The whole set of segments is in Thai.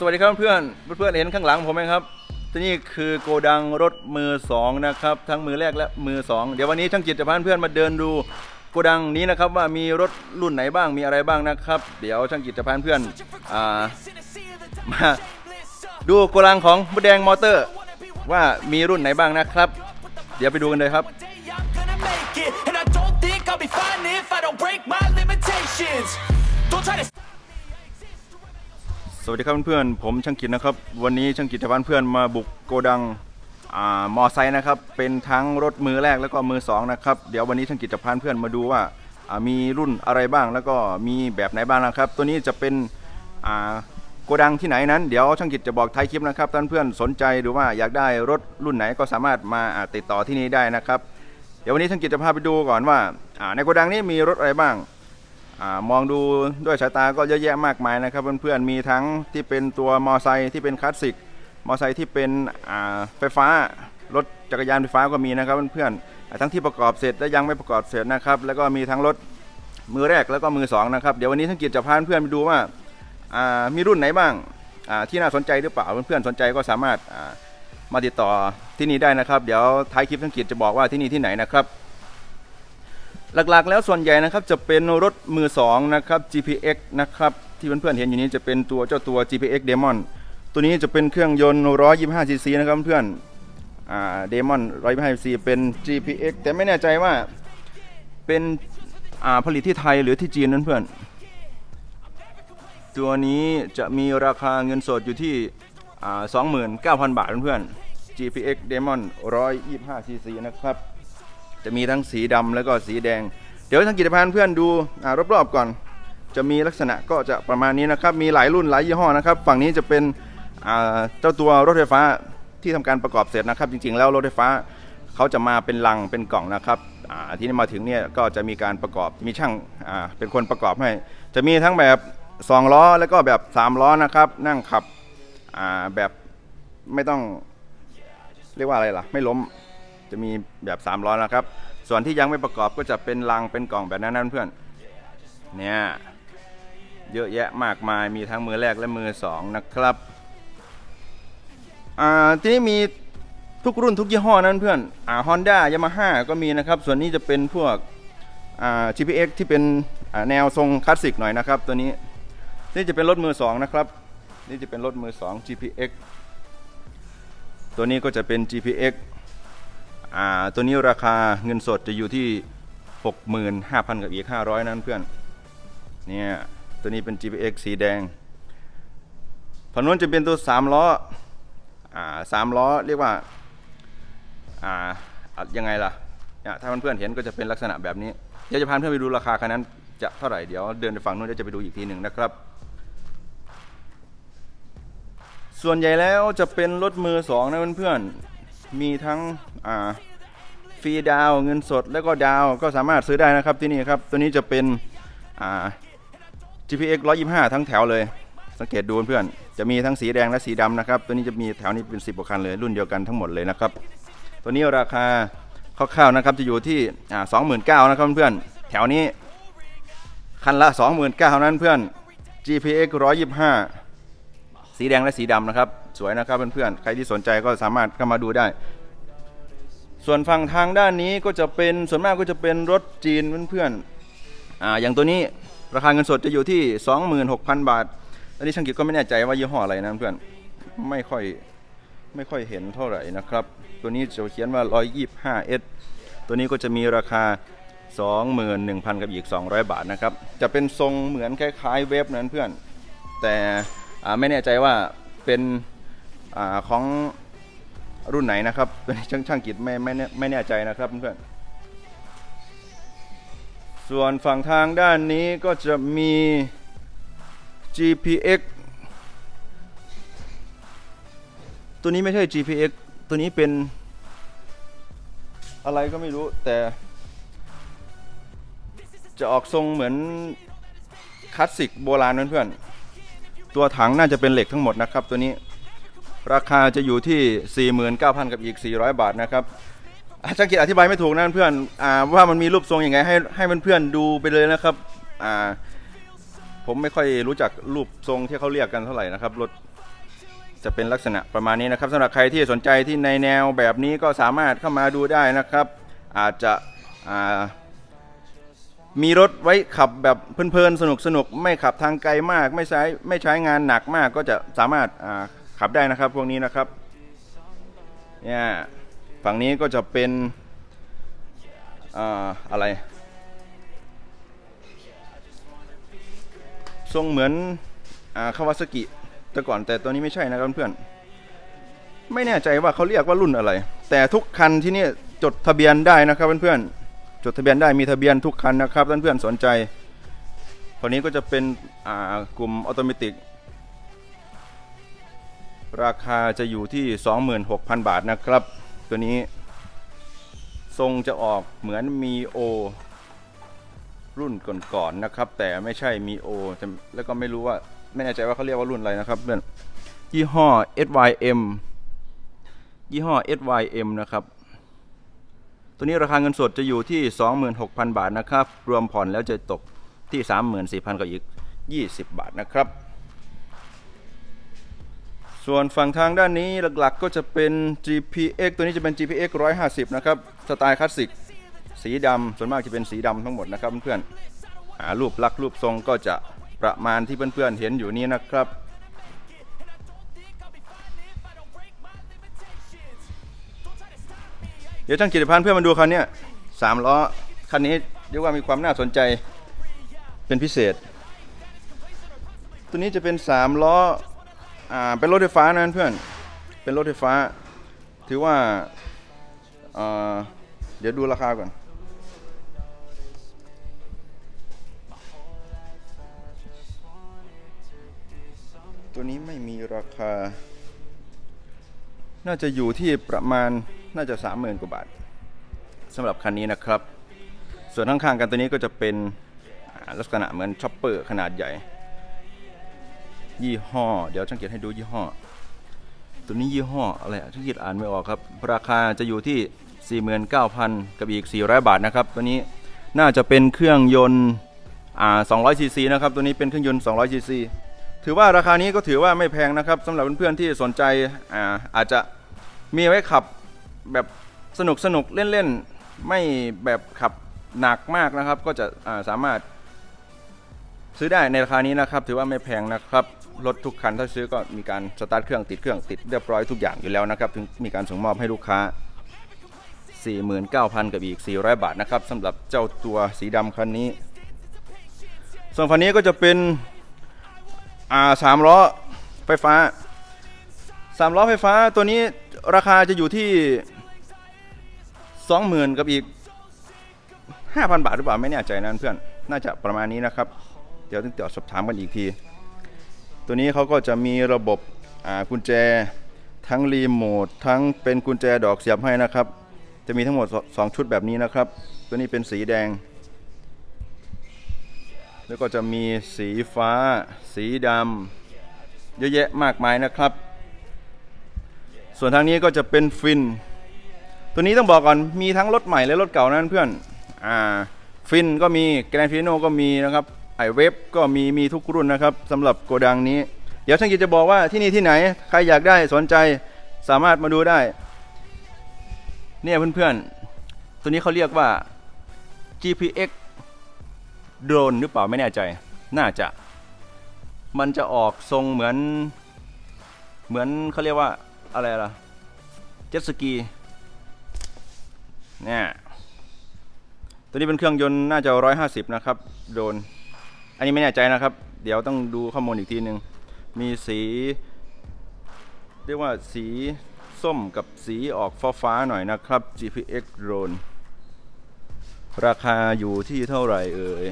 สวัสดีครับเพื่อนเพื่อนเห็นข้างหลังผมไหมครับที่นี่คือโกดังรถมือสองนะครับทั้งมือแรกและมือสองเดี๋ยววันนี้ช่างจิตจะพาเพื่อนมาเดินดูโกดังนี้นะครับว่ามีรถรุ่นไหนบ้างมีอะไรบ้างนะครับ เดี๋ยวช่างจิตจะพาเพื่อนอ่ามาดูโกดังของบุแดงมอเตอร์ ว่ามีรุ่นไหนบ้างนะครับ เดี๋ยวไปดูกันเลยครับ One day I'm gonna make it, and I don't think I'll วัสดีครับเพื่อนๆผมช่างกิจนะครับ วันนี้ช่างกิจจะพาเพื่อนมาบุกโกดังอมอไซค์นะครับ เป็นทั้งรถมือแรกแล้วก็มือสองนะครับ เดี๋ยววันนี้ช่างกิจจะพาเพื่อนมาดูว่ามีรุ่นอะไรบ้างแล้วก็มีแบบไหนบ้างนะครับ ตัวนี้จะเป็นโกดังที่ไหนนั้น เดี๋ยวช่างกิจจะบอกท้ายคลิปนะครับท่านเพื่อนสนใจหรือว่าอยากได้รถรุ่นไหนก็สามารถมาติดต่อที่นี่ได้นะครับ เดี๋ยววันนี้ช่างกิจจะพาไปดูก่อนว่าในโกดังนี้มีรถอะไรบ้าง มองดูด้วยสายตาก็เยอะแยะมากมายนะครับเพื่อนๆมีทั้งที่เป็นตัวมอไซค์ที่เป็นคลาสสิกมอไซค์ที่เป็นไฟฟ้ารถจักรยานไฟฟ้าก็มีนะครับเพื่อนๆทั้งที่ประกอบเสร็จและยังไม่ประกอบเสร็จนะครับแล้วก็มีทั้งรถมือแรกแล้วก็มือสองนะครับเดี๋ยววันนี้ทั้งกิจจะพาเพื่อนๆไปดูว่าามีรุ่นไหนบ้างาที่น่าสนใจหรือเปล่าเพื่อนๆสนใจก็สามารถามาติดต่อที่นี่ได้นะครับ เดี๋ยวท้ายคลิปทั้งกิจจะบอกว่าที่นี่ที่ไหนนะครับ หลักๆ แล้วส่วนใหญ่นะครับจะเป็นรถมือสองนะครับ GPX นะครับที่เพื่อนๆเห็นอยู่นี้จะเป็นตัวเจ้าตัว GPX Demon ตัวนี้จะเป็นเครื่องยนต์ 125cc นะครับเพื่อนอ่า Demon 125cc เป็น GPX แต่ไม่แน่ใจว่าเป็นอ่าผลิตที่ไทยหรือที่จีนนั่นเพื่อน ตัวนี้จะมีราคาเงินสดอยู่ที่อ่า29,000 บาทเพื่อนๆ GPX Demon 125cc นะครับ จะมีทั้งสีดำแล้วก็สีแดง เดี๋ยวทางกิจภัณฑ์เพื่อนดูอ่ารอบๆก่อน จะมีลักษณะก็จะประมาณนี้นะครับ มีหลายรุ่นหลายยี่ห้อนะครับ ฝั่งนี้จะเป็นเจ้าตัวรถไฟฟ้าที่ทำการประกอบเสร็จนะครับ จริง ๆ แล้วรถไฟฟ้าเขาจะมาเป็นลังเป็นกล่องนะครับที่นี่มาถึงเนี่ยก็จะมีการประกอบมีช่างเป็นคนประกอบให้ จะมีทั้งแบบ2ล้อแล้วก็แบบ3ล้อนะครับ นั่งขับแบบไม่ต้องเรียกว่าอะไรล่ะ ไม่ล้ม จะมีแบบ3ล้อนะครับ ส่วนที่ยังไม่ประกอบก็จะเป็นลังเป็นกล่องแบบนั้นนะเพื่อนเนี่ยเยอะแยะมากมายมีทั้งมือแรกและมือสองนะครับอ่าทีนี้มีทุกรุ่นทุกยี่ห้อนั้นเพื่อนอ่าฮอนด้ายามาฮ่าก็มีนะครับ ส่วนนี้จะเป็นพวกอ่า GPX ที่เป็นแนวทรงคลาสสิกหน่อยนะครับ ตัวนี้นี่จะเป็นรถมือสองนะครับ นี่จะเป็นรถมือสอง GPX ตัวนี้ก็จะเป็น GPX อ่า ตัวนี้ราคาเงินสดจะอยู่ที่ 65,000 กับอีก 500 นั้นเพื่อน เนี่ย ตัวนี้เป็น GPX สีแดงฝั่งนู้นจะเป็นตัว 3 ล้ออ่าสามล้อเรียกว่าอ่ายังไงล่ะเนี่ยถ้าเพื่อนๆเห็นก็จะเป็นลักษณะแบบนี้ เดี๋ยวจะพาเพื่อนไปดูราคาคันนั้น จะเท่าไหร่เดี๋ยวเดินไปฝั่งนู้นเดี๋ยวจะไปดูอีกทีหนึ่งนะครับ ส่วนใหญ่แล้วจะเป็นรถมือสองนะเพื่อนๆ มีทั้งฟรีดาวเงินสดแล้วก็ดาวก็สามารถซื้อได้นะครับที่นี่ครับ ตัวนี้จะเป็นอ่า GPX 125 ทั้งแถวเลย สังเกตดูเพื่อนจะมีทั้งสีแดงและสีดำนะครับ ตัวนี้จะมีแถวนี้เป็น 10กว่าคันเลย รุ่นเดียวกันทั้งหมดเลยนะครับ ตัวนี้ราคาคร่าวๆนะครับจะอยู่ที่อ่า29,000นะครับเพื่อนแถวนี้คันละ 29,000นั้นเพื่อน GPX 125 สีแดงและสีดำนะครับ สวยนะครับเพื่อนๆใครที่สนใจก็สามารถเข้ามาดูได้ ส่วนฝั่งทางด้านนี้ก็จะเป็นส่วนมากก็จะเป็นรถจีนเพื่อนๆอ่าอย่างตัวนี้ราคาเงินสดจะอยู่ที่ 26,000 บาท อันนี้ช่างกิจก็ไม่แน่ใจว่ายี่ห้ออะไรนะเพื่อนไม่ค่อยไม่ค่อยเห็นเท่าไหร่นะครับ ตัวนี้จะเขียนว่า 125S ตัวนี้ก็จะมีราคา 21,000 กับอีก 200 บาทนะครับ จะเป็นทรงเหมือนคล้ายๆเว็บนั้นเพื่อน แต่ ไม่แน่ใจว่าเป็นอของรุ่นไหนนะครับตัวนี้ช่างช่างกิจไม่ไม่แน่ไม่แน่ใจนะครับเพื่อนส่วนฝั่งทางด้านนี้ก็จะมี GPX ตัวนี้ไม่ใช่ GPX ตัวนี้เป็นอะไรก็ไม่รู้แต่ จะออกทรงเหมือนคลาสสิกโบราณเพื่อนๆ ตัวถังน่าจะเป็นเหล็กทั้งหมดนะครับตัวนี้ราคาจะอยู่ที่ 49,000 กับอีก 400 บาทนะครับอาจารย์กิจอธิบายไม่ถูกนะเพื่อนอ่าว่ามันมีรูปทรงยังไงให้ให้เพื่อนๆดูไปเลยนะครับอ่าผมไม่ค่อยรู้จักรูปทรงที่เขาเรียกกันเท่าไหร่นะครับรถจะเป็นลักษณะประมาณนี้นะครับสำหรับใครที่สนใจที่ในแนวแบบนี้ก็สามารถเข้ามาดูได้นะครับ อาจจะอ่า มีรถไว้ขับแบบเพลินๆสนุกสนุกๆไม่ขับทางไกลมาก ไม่ใช้ไม่ใช้งานหนักมากก็จะสามารถขับได้นะครับพวกนี้นะครับเนี่ยฝั่งนี้ก็จะเป็นอ่าอะไร ทรงเหมือนคาวาซากิแต่ก่อนแต่ตัวนี้ไม่ใช่นะครับเพื่อนๆไม่แน่ใจว่าเขาเรียกว่ารุ่นอะไร แต่ทุกคันที่นี่จดทะเบียนได้นะครับเพื่อนๆ จดทะเบียนได้มีทะเบียนทุกคันนะครับเพื่อนๆสนใจคนนี้ก็จะเป็นกลุ่มออโตเมติกราคาจะอยู่ที่ 26,000 บาทนะครับ ตัวนี้ ทรงจะออกเหมือนมีโอรุ่นก่อนๆนะครับ แต่ไม่ใช่มีโอแล้วก็ไม่รู้ว่าไม่แน่ใจว่าเขาเรียกว่ารุ่นอะไรนะครับเพื่อนยี่ห้อ SYM ยี่ห้อ SYM นะครับ ตัวนี้ราคาเงินสดจะอยู่ที่ 26,000 บาทนะครับ รวมผ่อนแล้วจะตกที่ 34,000กับอีก 20 บาทนะครับ ส่วนฝั่งทางด้านนี้หลักๆก็จะเป็น GPX ตัวนี้จะเป็น GPX 150 นะครับ สไตล์คลาสสิก สีดำส่วนมากจะเป็นสีดำทั้งหมดนะครับเพื่อนๆรูปลักษณ์รูปทรงก็จะประมาณที่เพื่อนๆเห็นอยู่นี้นะครับ เดี๋ยวช่างกิจพันธ์เพื่อนมาดูคันนี้สามล้อคันนี้เรียกว่ามีความน่าสนใจเป็นพิเศษ ตัวนี้จะเป็นสามล้ออ่าเป็นรถไฟฟ้านะเพื่อนเป็นรถไฟฟ้า ถือว่าอ่าเดี๋ยวดูราคาก่อนตัวนี้ไม่มีราคา น่าจะอยู่ที่ประมาณ น่าจะ 30,000กว่าบาทสำหรับคันนี้นะครับ ส่วนข้างๆกันตัวนี้ก็จะเป็นลักษณะเหมือนช็อปเปอร์ขนาดใหญ่ ยี่ห้อ เดี๋ยวช่างเกียรติให้ดูยี่ห้อ ตัวนี้ยี่ห้ออะไรช่างเกียรติอ่านไม่ออกครับ ราคาจะอยู่ที่ 49,000 กับอีก 400 บาทนะครับ ตัวนี้น่าจะเป็นเครื่องยนต์อ่า200ซีซีนะครับ ตัวนี้เป็นเครื่องยนต์200ซีซีถือว่าราคานี้ก็ถือว่าไม่แพงนะครับสำหรับเพื่อนๆที่สนใจอาอาจจะมีไว้ขับ แบบสนุกสนุกๆเล่นๆ ไม่แบบขับหนักมากนะครับ ก็จะาสามารถซื้อได้ในราคานี้นะครับ ถือว่าไม่แพงนะครับ รถทุกคันถ้าซื้อก็มีการสตาร์ทเครื่องติดเครื่องติดเรียบร้อยทุกอย่างอยู่แล้วนะครับ ถึงมีการส่งมอบให้ลูกค้า 49,000 กับอีก 400 บาทนะครับสำหรับเจ้าตัวสีดำคันนี้ ส่วนคันนี้ก็จะเป็นอ่าสามล้อไฟฟ้า สามล้อไฟฟ้าตัวนี้ราคาจะอยู่ที่20,000กับอีก5,000บาทหรือเปล่าไม่แน่ใจนะเพื่อน น่าจะประมาณนี้นะครับ เดี๋ยวต้องตรวสอบถามกันอีกที ตัวนี้เขาก็จะมีระบบกุญแจทั้งรีโมททั้งเป็นกุญแจดอกเสียบให้นะครับ จะมีทั้งหมด 2 ชุดแบบนี้นะครับ ตัวนี้เป็นสีแดง แล้วก็จะมีสีฟ้า สีดำเยอะแยะมากมายนะครับ ส่วนทางนี้ก็จะเป็นฟิน ตัวนี้ต้องบอกก่อนมีทั้งรถใหม่และรถเก่านั้นเพื่อนอ่าฟินก็มีแกรนฟิโนก็มีนะครับไอเวฟก็มีมีทุกรุ่นนะครับสำหรับโกดังนี้ เดี๋ยวช่างกิจจะบอกว่าที่นี่ที่ไหน ใครอยากได้สนใจสามารถมาดูได้ เนี่ยเพื่อนๆ ตัวนี้เขาเรียกว่า GPX โดรนหรือเปล่าไม่แน่ใจ น่าจะ มันจะออกทรงเหมือน เหมือนเขาเรียกว่า อะไรล่ะ เจ็ตสกี เนี่ย ตัวนี้เป็นเครื่องยนต์น่าจะ 150 นะครับ โดน อันนี้ไม่แน่ใจนะครับ เดี๋ยวต้องดูข้อมูลอีกทีหนึ่ง มีสี เรียกว่าสีส้มกับสีออกฟ้าๆหน่อยนะครับ GPX drone ราคาอยู่ที่เท่าไหร่เอ่ย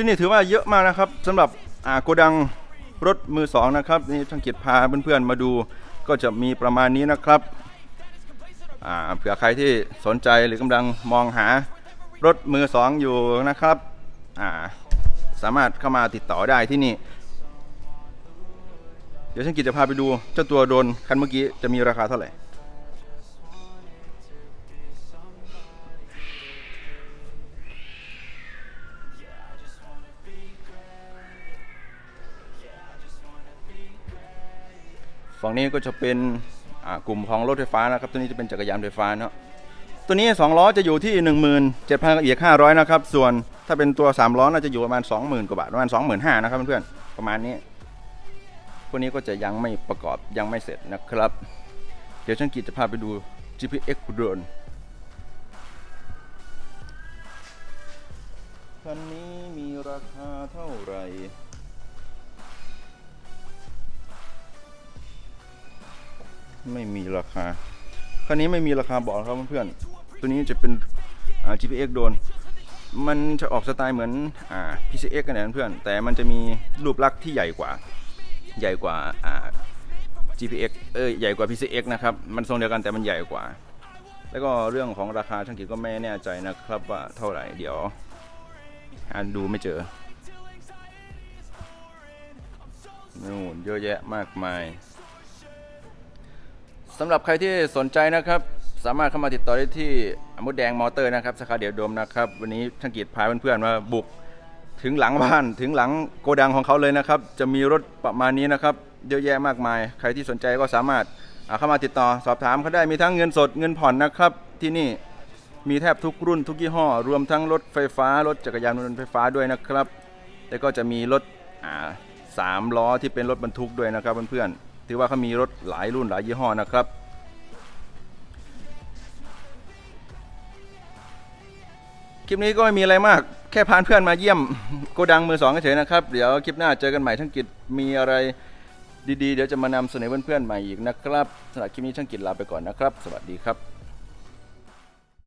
ที่นี่ถือว่าเยอะมากนะครับสำหรับอ่าโกดังรถมือสองนะครับนี่ช่างเกียรติพาเพื่อนๆมาดูก็จะมีประมาณนี้นะครับอ่าเผื่อใครที่สนใจหรือกำลังมองหารถมือสองอยู่นะครับอ่าสามารถเข้ามาติดต่อได้ที่นี่ เดี๋ยวช่างกิจจะพาไปดูเจ้าตัวโดนคันเมื่อกี้จะมีราคาเท่าไหร่ ฝั่งนี้ก็จะเป็นกลุ่มของรถไฟฟ้านะครับ ตัวนี้จะเป็นจักรยานไฟฟ้าเนาะตัวนี้2ล้อจะอยู่ที่ 17,000กับอีก500นะครับส่วนถ้าเป็นตัว3ล้อน่าจะอยู่ประมาณ 20,000กว่าบาทประมาณ25,000นะครับเพื่อนๆประมาณนี้พวกนี้ก็จะยังไม่ประกอบยังไม่เสร็จนะครับ เดี๋ยวช่างกิจจะพาไปดู GPX โดรนคันนี้มีราคาเท่าไหร่ ไม่มีราคาคันนี้ไม่มีราคาบอกครับเพื่อนๆตัวนี้จะเป็น GPX โดน มันจะออกสไตล์เหมือนอ่า PCX กันนะเพื่อนแต่มันจะมีรูปลักษณ์ที่ใหญ่กว่าใหญ่กว่าอ่า GPX เอ้ยใหญ่กว่า PCX นะครับ มันทรงเดียวกันแต่มันใหญ่กว่า แล้วก็เรื่องของราคาช่างกิจก็ไม่แน่ใจนะครับว่าเท่าไหร่เดี๋ยวหาดูไม่เจอนู่นเยอะแยะมากมาย สำหรับใครที่สนใจนะครับ สามารถเข้ามาติดต่อได้ที่อมุดแดงมอเตอร์นะครับสาขาเดียวโดมนะครับ วันนี้ช่างกิจพาเพื่อนๆมาบุกถึงหลังบ้านถึงหลังโกดังของเขาเลยนะครับ จะมีรถประมาณนี้นะครับเยอะแยะมากมาย ใครที่สนใจก็สามารถอ่าเข้ามาติดต่อสอบถามเขาได้มีทั้งเงินสดเงินผ่อนนะครับที่นี่มีแทบทุกรุ่นทุกยี่ห้อ รวมทั้งรถไฟฟ้ารถจักรยานยนต์ไฟฟ้าด้วยนะครับ แล้วก็จะมีรถอ่าสามล้อที่เป็นรถบรรทุกด้วยนะครับเพื่อนๆ ถือว่าเขามีรถหลายรุ่นหลายยี่ห้อนะครับ คลิปนี้ก็ไม่มีอะไรมากแค่พาเพื่อนมาเยี่ยมโกดังมือสองเฉยๆนะครับ เดี๋ยวคลิปหน้าเจอกันใหม่ทั้งกิจมีอะไรดีๆ เดี๋ยวจะมานำเสนอเพื่อนๆใหม่อีกนะครับสำหรับคลิปนี้ช่างกิจลาไปก่อนนะครับ สวัสดีครับ